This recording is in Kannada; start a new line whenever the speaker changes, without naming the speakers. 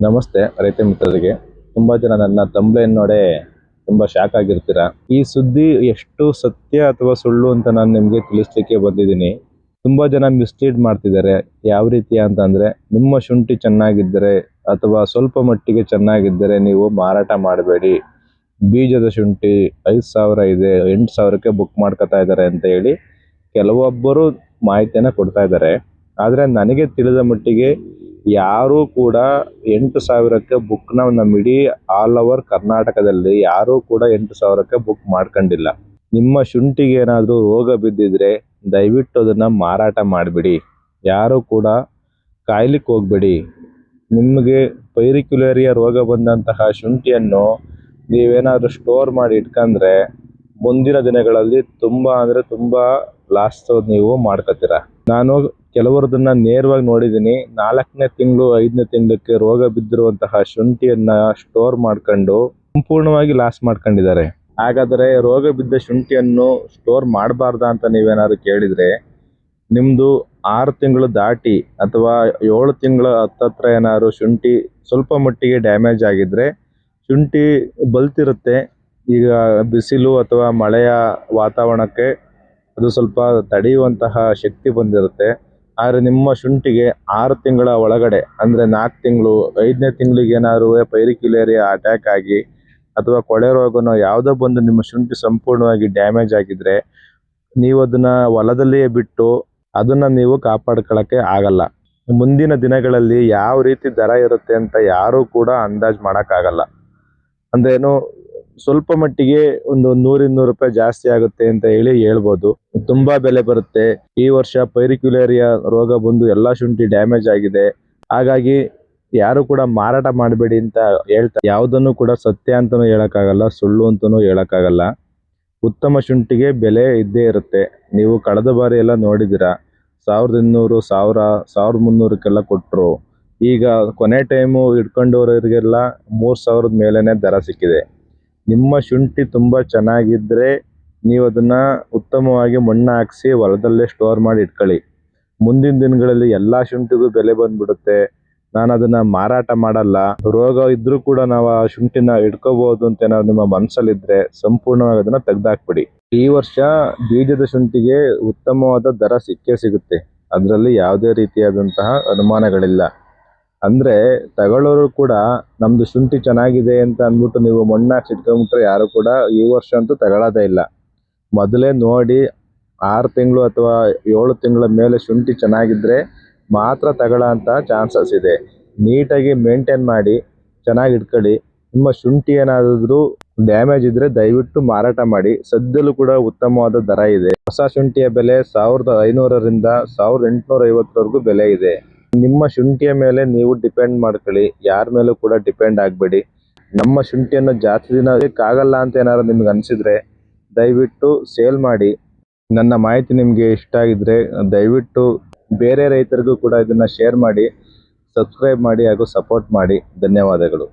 ನಮಸ್ತೆ, ರೈತ ಮಿತ್ರರಿಗೆ. ತುಂಬಾ ಜನ ನನ್ನ ತಂಬ್ಲೆನ್ ನೋಡೇ ತುಂಬಾ ಶಾಕ್ ಆಗಿರ್ತೀರಾ? ಈ ಸುದ್ದಿ ಎಷ್ಟು ಸತ್ಯ ಅಥವಾ ಸುಳ್ಳು ಅಂತ ನಾನು ನಿಮ್ಗೆ ತಿಳಿಸ್ಲಿಕ್ಕೆ ಬಂದಿದ್ದೀನಿ. ತುಂಬಾ ಜನ ಮಿಸ್ಲೀಡ್ ಮಾಡ್ತಿದ್ದಾರೆ. ಯಾವ ರೀತಿ ಅಂತಂದ್ರೆ, ನಿಮ್ಮ ಶುಂಠಿ ಚೆನ್ನಾಗಿದ್ದರೆ ಅಥವಾ ಸ್ವಲ್ಪ ಮಟ್ಟಿಗೆ ಚೆನ್ನಾಗಿದ್ದರೆ ನೀವು ಮಾರಾಟ ಮಾಡಬೇಡಿ. ಬೀಜದ ಶುಂಠಿ ಐದು ಸಾವಿರ ಇದೆ, ಎಂಟು ಸಾವಿರಕ್ಕೆ ಬುಕ್ ಮಾಡ್ಕೊತಾ ಇದ್ದಾರೆ ಅಂತ ಹೇಳಿ ಕೆಲವೊಬ್ಬರು ಮಾಹಿತಿಯನ್ನ ಕೊಡ್ತಾ ಇದ್ದಾರೆ. ಆದ್ರೆ ನನಗೆ ತಿಳಿದ ಮಟ್ಟಿಗೆ ಯಾರೂ ಕೂಡ ಎಂಟು ಸಾವಿರಕ್ಕೆ ಬುಕ್ನ ನಮ್ಮ ಇಡೀ ಆಲ್ ಓವರ್ ಕರ್ನಾಟಕದಲ್ಲಿ ಯಾರು ಕೂಡ ಎಂಟು ಸಾವಿರಕ್ಕೆ ಬುಕ್ ಮಾಡ್ಕೊಂಡಿಲ್ಲ. ನಿಮ್ಮ ಶುಂಠಿಗೆ ಏನಾದರೂ ರೋಗ ಬಿದ್ದಿದ್ರೆ ದಯವಿಟ್ಟು ಅದನ್ನ ಮಾರಾಟ ಮಾಡಿಬಿಡಿ. ಯಾರು ಕೂಡ ಕಾಯ್ಲಿಕ್ಕೆ ಹೋಗ್ಬೇಡಿ. ನಿಮಗೆ ಪೈರಿಕ್ಯುಲೇರಿಯಾ ರೋಗ ಬಂದಂತಹ ಶುಂಠಿಯನ್ನು ನೀವೇನಾದರೂ ಸ್ಟೋರ್ ಮಾಡಿ ಇಟ್ಕೊಂಡ್ರೆ ಮುಂದಿನ ದಿನಗಳಲ್ಲಿ ತುಂಬಾ ಅಂದ್ರೆ ತುಂಬಾ ಲಾಸ್ ನೀವು ಮಾಡ್ಕೊತೀರ? ನಾನು ಕೆಲವರದನ್ನ ನೇರವಾಗಿ ನೋಡಿದ್ದೀನಿ ನಾಲ್ಕನೇ ತಿಂಗಳು, ಐದನೇ ತಿಂಗಳಕ್ಕೆ ರೋಗ ಬಿದ್ದಿರುವಂತಹ ಶುಂಠಿಯನ್ನ ಸ್ಟೋರ್ ಮಾಡ್ಕೊಂಡು ಸಂಪೂರ್ಣವಾಗಿ ಲಾಸ್ ಮಾಡ್ಕೊಂಡಿದ್ದಾರೆ. ಹಾಗಾದರೆ ರೋಗ ಬಿದ್ದ ಶುಂಠಿಯನ್ನು ಸ್ಟೋರ್ ಮಾಡಬಾರ್ದ ಅಂತ ನೀವೇನಾದ್ರು ಕೇಳಿದ್ರೆ ನಿಮ್ಮದು ಆರು ತಿಂಗಳು ದಾಟಿ ಅಥವಾ ಏಳು ತಿಂಗಳ ಹತ್ತತ್ರ ಏನಾದ್ರು ಶುಂಠಿ ಸ್ವಲ್ಪ ಮಟ್ಟಿಗೆ ಡ್ಯಾಮೇಜ್ ಆಗಿದ್ರೆ ಶುಂಠಿ ಬಲ್ತಿರುತ್ತೆ. ಈಗ ಬಿಸಿಲು ಅಥವಾ ಮಳೆಯ ವಾತಾವರಣಕ್ಕೆ ಅದು ಸ್ವಲ್ಪ ತಡೆಯುವಂತಹ ಶಕ್ತಿ ಬಂದಿರುತ್ತೆ. ಆದರೆ ನಿಮ್ಮ ಶುಂಠಿಗೆ ಆರು ತಿಂಗಳ ಒಳಗಡೆ, ಅಂದರೆ ನಾಲ್ಕು ತಿಂಗಳು, ಐದನೇ ತಿಂಗಳಿಗೆ ಏನಾದ್ರು ಪೈರಿಕ್ಯುಲೇರಿಯಾ ಅಟ್ಯಾಕ್ ಆಗಿ, ಅಥವಾ ಕೊಳೆ ರೋಗನೋ ಯಾವುದೋ ಬಂದು ನಿಮ್ಮ ಶುಂಠಿ ಸಂಪೂರ್ಣವಾಗಿ ಡ್ಯಾಮೇಜ್ ಆಗಿದ್ರೆ, ನೀವು ಅದನ್ನ ಹೊಲದಲ್ಲಿಯೇ ಬಿಟ್ಟು ಅದನ್ನ ನೀವು ಕಾಪಾಡ್ಕೊಳ್ಳೋಕ್ಕೆ ಆಗಲ್ಲ. ಮುಂದಿನ ದಿನಗಳಲ್ಲಿ ಯಾವ ರೀತಿ ದರ ಇರುತ್ತೆ ಅಂತ ಯಾರೂ ಕೂಡ ಅಂದಾಜು ಮಾಡೋಕ್ಕಾಗಲ್ಲ. ಅಂದ್ರೇನು ಸ್ವಲ್ಪ ಮಟ್ಟಿಗೆ ಒಂದು ನೂರು ಇನ್ನೂರು ರೂಪಾಯಿ ಜಾಸ್ತಿ ಆಗುತ್ತೆ ಅಂತ ಹೇಳಿ ಹೇಳ್ಬೋದು. ತುಂಬಾ ಬೆಲೆ ಬರುತ್ತೆ. ಈ ವರ್ಷ ಪೈರಿಕ್ಯುಲೇರಿಯಾ ರೋಗ ಬಂದು ಎಲ್ಲಾ ಶುಂಠಿ ಡ್ಯಾಮೇಜ್ ಆಗಿದೆ. ಹಾಗಾಗಿ ಯಾರು ಕೂಡ ಮಾರಾಟ ಮಾಡಬೇಡಿ ಅಂತ ಹೇಳ್ತಾ ಯಾವುದನ್ನು ಕೂಡ ಸತ್ಯ ಅಂತಾನೂ ಹೇಳಕ್ಕಾಗಲ್ಲ, ಸುಳ್ಳು ಅಂತಾನೂ ಹೇಳಕ್ಕಾಗಲ್ಲ. ಉತ್ತಮ ಶುಂಠಿಗೆ ಬೆಲೆ ಇದ್ದೇ ಇರುತ್ತೆ. ನೀವು ಕಳೆದ ಬಾರಿ ಎಲ್ಲ ನೋಡಿದ್ದೀರಾ? ಸಾವಿರದ ಇನ್ನೂರು, ಸಾವಿರ, ಸಾವಿರದ ಮುನ್ನೂರಕ್ಕೆಲ್ಲ ಕೊಟ್ಟರು ಈಗ ಕೊನೆ ಟೈಮು ಇಟ್ಕೊಂಡವ್ರಿಗೆಲ್ಲ ಮೂರು ಸಾವಿರದ ಮೇಲೇ ದರ ಸಿಕ್ಕಿದೆ. ನಿಮ್ಮ ಶುಂಠಿ ತುಂಬ ಚೆನ್ನಾಗಿದ್ದರೆ ನೀವು ಅದನ್ನು ಉತ್ತಮವಾಗಿ ಮಣ್ಣು ಹಾಕ್ಸಿ ಹೊಲದಲ್ಲೇ ಸ್ಟೋರ್ ಮಾಡಿ ಇಟ್ಕೊಳ್ಳಿ. ಮುಂದಿನ ದಿನಗಳಲ್ಲಿ ಎಲ್ಲ ಶುಂಠಿಗೂ ಬೆಲೆ ಬಂದ್ಬಿಡುತ್ತೆ. ನಾನು ಅದನ್ನು ಮಾರಾಟ ಮಾಡಲ್ಲ. ರೋಗ ಇದ್ರೂ ಕೂಡ ನಾವು ಆ ಶುಂಠಿನ ಇಟ್ಕೋಬಹುದು ಅಂತ ಏನಾದ್ರು ನಿಮ್ಮ ಮನಸ್ಸಲ್ಲಿದ್ದರೆ ಸಂಪೂರ್ಣವಾಗಿ ಅದನ್ನು ತೆಗೆದಾಕ್ಬಿಡಿ. ಈ ವರ್ಷ ಬೀಜದ ಶುಂಠಿಗೆ ಉತ್ತಮವಾದ ದರ ಸಿಕ್ಕೇ ಸಿಗುತ್ತೆ. ಅದರಲ್ಲಿ ಯಾವುದೇ ರೀತಿಯಾದಂತಹ ಅನುಮಾನಗಳಿಲ್ಲ. ಅಂದ್ರೆ ತಗೊಳ್ಳೋರು ಕೂಡ ನಮ್ದು ಶುಂಠಿ ಚೆನ್ನಾಗಿದೆ ಅಂತ ಅಂದ್ಬಿಟ್ಟು ನೀವು ಮಣ್ಣು ಹಾಕ್ಸಿ ಇಟ್ಕೊಂಡ್ಬಿಟ್ರೆ ಯಾರು ಕೂಡ ಈ ವರ್ಷ ಅಂತೂ ತಗೊಳ್ಳೋದೇ ಇಲ್ಲ. ಮೊದಲೇ ನೋಡಿ ಆರು ತಿಂಗಳು ಅಥವಾ ಏಳು ತಿಂಗಳ ಮೇಲೆ ಶುಂಠಿ ಚೆನ್ನಾಗಿದ್ರೆ ಮಾತ್ರ ತಗೊಳ್ಳೋ ಅಂತ ಚಾನ್ಸಸ್ ಇದೆ. ನೀಟಾಗಿ ಮೇಂಟೈನ್ ಮಾಡಿ, ಚೆನ್ನಾಗಿ ಇಟ್ಕೊಳ್ಳಿ. ನಿಮ್ಮ ಶುಂಠಿ ಏನಾದರೂ ಡ್ಯಾಮೇಜ್ ಇದ್ರೆ ದಯವಿಟ್ಟು ಮಾರಾಟ ಮಾಡಿ. ಸದ್ಯಲ್ಲೂ ಕೂಡ ಉತ್ತಮವಾದ ದರ ಇದೆ. ಹೊಸ ಶುಂಠಿಯ ಬೆಲೆ ಸಾವಿರದ ಐನೂರರಿಂದ ಸಾವಿರದ ಎಂಟುನೂರ ಐವತ್ತರವರೆಗೂ ಬೆಲೆ ಇದೆ. ನಿಮ್ಮ ಶುಂಠಿಯ ಮೇಲೆ ನೀವು ಡಿಪೆಂಡ್ ಮಾಡ್ಕೊಳ್ಳಿ. ಯಾರ ಮೇಲೂ ಕೂಡ ಡಿಪೆಂಡ್ ಆಗಬೇಡಿ. ನಮ್ಮ ಶುಂಠಿಯನ್ನು ಜಾಸ್ತಿ ದಿನ ಆಗಲ್ಲ ಅಂತ ಏನಾದ್ರು ನಿಮ್ಗೆ ಅನಿಸಿದ್ರೆ ದಯವಿಟ್ಟು ಸೇಲ್ ಮಾಡಿ. ನನ್ನ ಮಾಹಿತಿ ನಿಮಗೆ ಇಷ್ಟ ಆಗಿದ್ರೆ ದಯವಿಟ್ಟು ಬೇರೆ ರೈತರಿಗೂ ಕೂಡ ಇದನ್ನು ಶೇರ್ ಮಾಡಿ ಸಬ್ಸ್ಕ್ರೈಬ್ ಮಾಡಿ ಹಾಗೂ ಸಪೋರ್ಟ್ ಮಾಡಿ. ಧನ್ಯವಾದಗಳು.